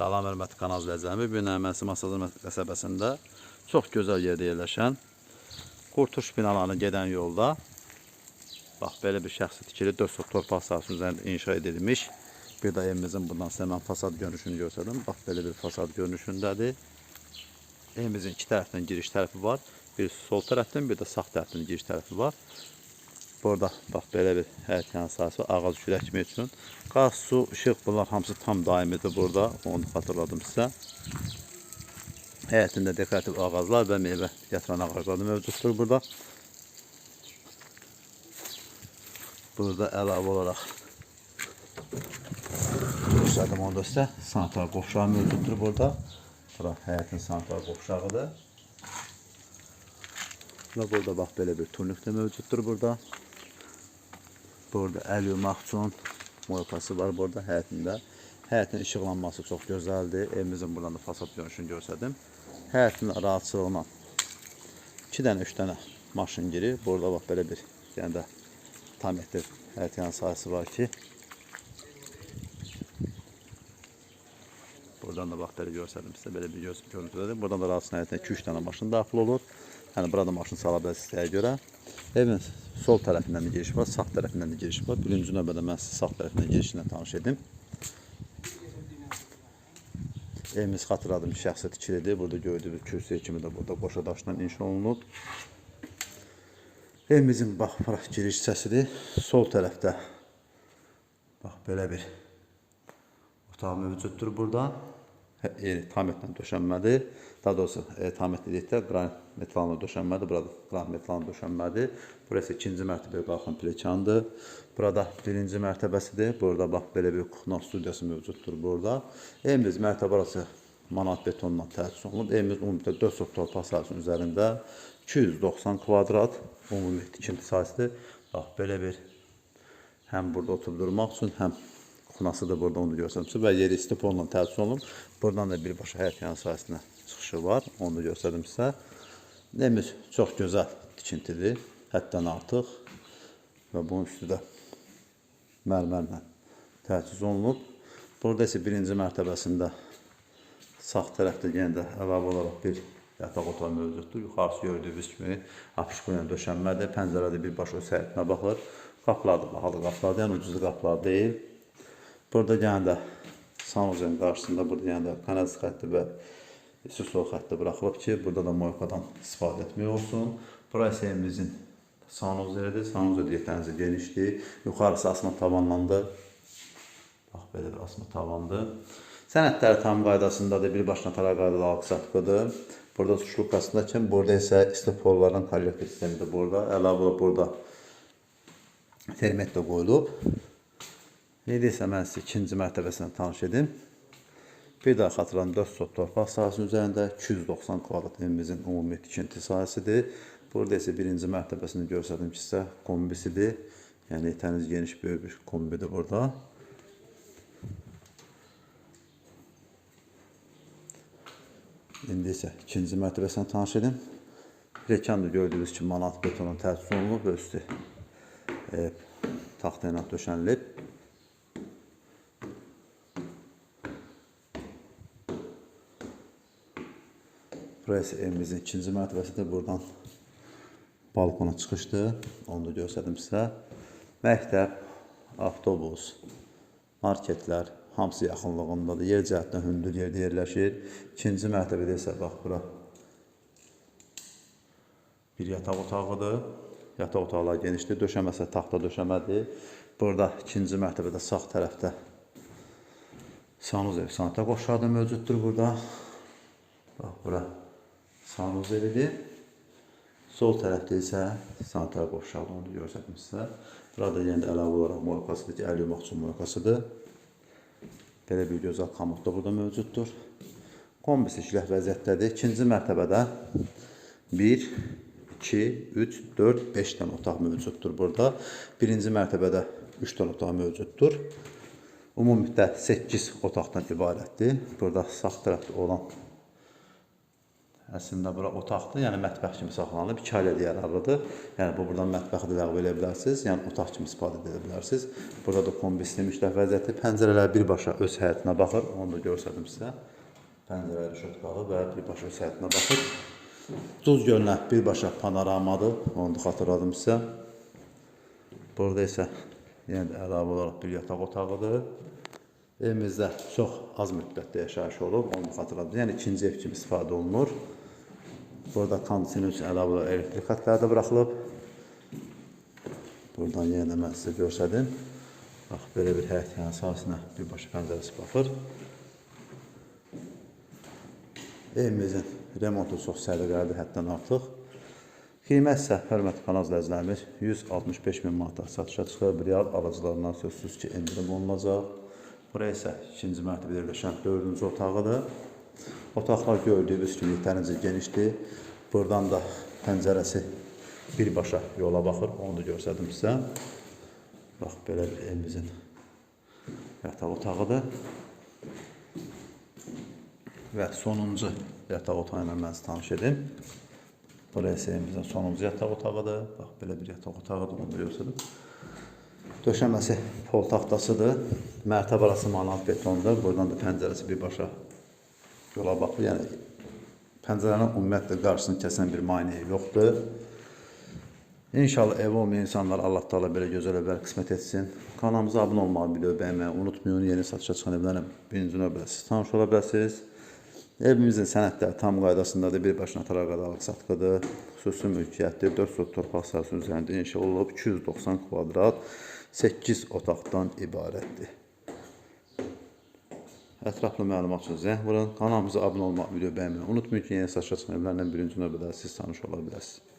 Salam hörmətli kanal izləyicilərimi. Bu gün Əhmədsi Masazır qəsəbəsində çox gözəl yerdə yerləşən Qurtuş binalarına gedən yolda bax belə bir şəxsi tikili 4 sot torpaq sahəsinin üzərində inşa edilmiş. Bir də evimizin bundan sizə mən fasad görünüşünü göstərdim. Bax belə bir fasad görünüşündədir. Evimizin iki tərəfindən giriş tərəfi var. Bir sol tərəfdən, bir də sağ tərəfdən giriş tərəfi var. Burada bax belə bir yanı sahəsi var, ağac kürəkmək üçün. Qaz, su, işıq bunlar hamısı tam daimidir burada. Onu xatırladım sizə. Həyətində dekorativ ağaclar və meyvə gətirən ağaclar da mövcuddur burada. Burada əlavə olaraq göstərdim onu da sizə. Sanitar qovşağı mövcuddur burada. Bura həyətin sanitar qovşağıdır. Burada bax belə bir turnuk da mövcuddur burada. Burada əl yumaq üçün var burada həyətində. Həyətin işıqlanması çox gözəldir. Evimizin buradan da fasad görünüşünü göstərdim. Həyətin rahatçılığına 2 dənə, 3 dənə maşın girir. Burada bax belə bir yəni də tam metr həyət yanı sahəsi var ki, Buradan da göstərdim sizə belə bir göz görüntüdədir. Buradan da rahatsız həyətinə 2-3 dənə maşın daxil olur. Yəni burada maşın sala bilərsiniz istəyə. Evin sol tərəfindən də giriş var, sağ tərəfindən də giriş var. Birinci növbədə mən sizə sağ tərəfindən girişinə tanış edim. Evimiz xatırladım şəxsi tikilidir. Burada gördüyünüz kürsü kimi də burada qoşa daşla inşa olunub. Evimizin bax bura giriş hissəsidir. Sol tərəfdə bax belə bir otaq mövcuddur burada. Hə- Yeri tam etlə döşənmədir. Daha doğrusu e, tam et dedikdə qranit metalına döşənmədir. Burada qranit metalına döşənmədir. Burası ikinci mərtəbəyə qalxan pilləkəndir. Burada birinci mərtəbəsidir. Burada bax belə bir kuxna studiyası mövcuddur burada. Evimiz mərtəbə arası manat betonla təchiz olunub. Evimiz ümumilikdə 4 sot torpaq sahəsinin üzərində 290 kvadrat ümumi tikinti sahəsidir. Bax belə bir həm burada oturub durmaq üçün, həm da burada onu göstərmişəm və yeri stiponla təchiz olunub. Buradan da birbaşa həyət yanı sahəsinə çıxışı var. Onu da göstərdim sizə. Evimiz çox gözəl tikintidir. Həddən artıq və bunun üstü də mərmərlə təchiz olunub. Burada isə birinci mərtəbəsində sağ tərəfdə yenə də əlavə olaraq bir yataq otağı mövcuddur. Yuxarısı gördüyünüz kimi apışqo ilə döşənmədir. Pəncərədə birbaşa öz həyətinə baxır. Qapılar da bahalı qapılardır, yəni ucuz qapılar deyil. Burada yenə də sanuzelin qarşısında burada yenə də kanaliz xətti və su soğuk xətti buraxılıb ki, burada da moykadan istifadə etmək olsun. Burası evimizin sanuzelidir. Sanuzel yetərincə genişdir. Yuxarısı asma tavanlandı. Bax belə bir asma tavandır. Sənədləri tam qaydasındadır. Birbaşına tara qaydalı alqı-satqıdır. Burada su şlukasındakən, burada isə istipolların kollektor sistemidir burada. Əlavə burada termet də qoyulub. İndi isə mən sizə ikinci mərtəbəsindən tanış edim. Bir daha xatırladım 4 sot torpaq sahəsinin üzərində 290 kvadrat evimizin ümumi tikinti sahəsidir. Burada isə birinci mərtəbəsini göstərdim ki, sizə kombisidir. Yəni təniz geniş böyük bir kombidir burada. İndi isə ikinci mərtəbəsindən tanış edim. Rekan da gördüyünüz kimi manat betonun təchiz olunub, üstü e, taxta ilə döşənilib. Burası evimizin ikinci mərtəbəsidir. Buradan balkona çıxışdır. Onu da göstərdim sizə. Məktəb, avtobus, marketlər hamısı yaxınlığındadır. Yer cəhətdən hündür yerdə yerləşir. İkinci mərtəbədə isə bax bura bir yataq otağıdır. Yataq otaqları genişdir. Döşəməsə taxta döşəmədir. Burada ikinci mərtəbədə sağ tərəfdə sanuzel sanata qoşağı da mövcuddur burada. Bax bura sanuzeldir. Sol tərəfdə isə sanitar qovşağı onu göstərdim sizə. Burada yenə də əlavə olaraq moykasıdır ki, əl yumaq üçün moykasıdır. Belə bir gözəl komod da burada mövcuddur. Kombis işləh vəziyyətdədir. İkinci mərtəbədə 1, 2, 3, 4, 5 dənə otaq mövcuddur burada. Birinci mərtəbədə 3 dənə otaq mövcuddur. Ümumilikdə 8 otaqdan ibarətdir. Burada sağ tərəfdə olan Əslində bura otaqdır, yəni mətbəx kimi saxlanılıb, iki ailəli yararlıdır. Yəni bu buradan mətbəxi də ləğv edə bilərsiniz, yəni otaq kimi istifadə edə bilərsiniz. Burada da kombisli müştəq vəziyyəti, pəncərələr birbaşa öz həyətinə baxır, onu da göstərdim sizə. Pəncərələr şotqalı və birbaşa öz həyətinə baxır. Duz gölünə birbaşa panoramadır, onu da xatırladım sizə. Burada isə yenə də əlavə olaraq bir yataq otağıdır. Evimizdə çox az müddətdə yaşayış olub, onu xatırladım. Yəni ikinci ev kimi istifadə olunur. Burada kondisioner üçün əlavə elektrik xətləri də buraxılıb. Buradan yenə də mən sizə göstərdim. Bax, belə bir həyət yəni sahəsinə birbaşa pəncərəsi baxır. Evimizin remontu çox səliqəlidir, həddən artıq. Qiymət isə, hörmətli kanal izləyicilərimiz, 165 min manata satışa çıxır. Bir real alıcılarından sözsüz ki, endirim olunacaq. Buraya isə ikinci mərtəbədə yerləşən dördüncü otağıdır. Otaqlar gördüyünüz kimi yetərincə genişdir. Buradan da pəncərəsi birbaşa yola baxır. Onu da göstərdim sizə. Bax, belə bir evimizin yataq otağıdır. Və sonuncu yataq otağı ilə mən sizi tanış edim. Buraya isə evimizin sonuncu yataq otağıdır. Bax, belə bir yataq otağıdır, onu da göstərdim. Döşəməsi pol taxtasıdır. Mərtəbə arası manat betondur. Buradan da pəncərəsi birbaşa yola baxır. Yəni pəncərənin ümumiyyətlə qarşısını kəsən bir maneə yoxdur. İnşallah ev olmayan insanlar Allah Taala belə gözəl evlər qismət etsin. Kanalımıza abunə olmağı, video bəyənməyi unutmayın. Yeni satışa çıxan evlərlə birinci növbədə siz tanış ola bilərsiniz. Evimizin sənədləri tam qaydasındadır. Birbaşına taraqadalıq satqıdır. Xüsusi mülkiyyətdir. 4 sot torpaq sahəsinin üzərində inşa olunub. 290 kvadrat 8 otaqdan ibarətdir. Ətraflı məlumat üçün zəng vurun. Kanalımıza abunə olmağı, video bəyənməyi unutmayın ki, yeni satışa çıxan evlərlə birinci növbədə siz tanış ola bilərsiniz.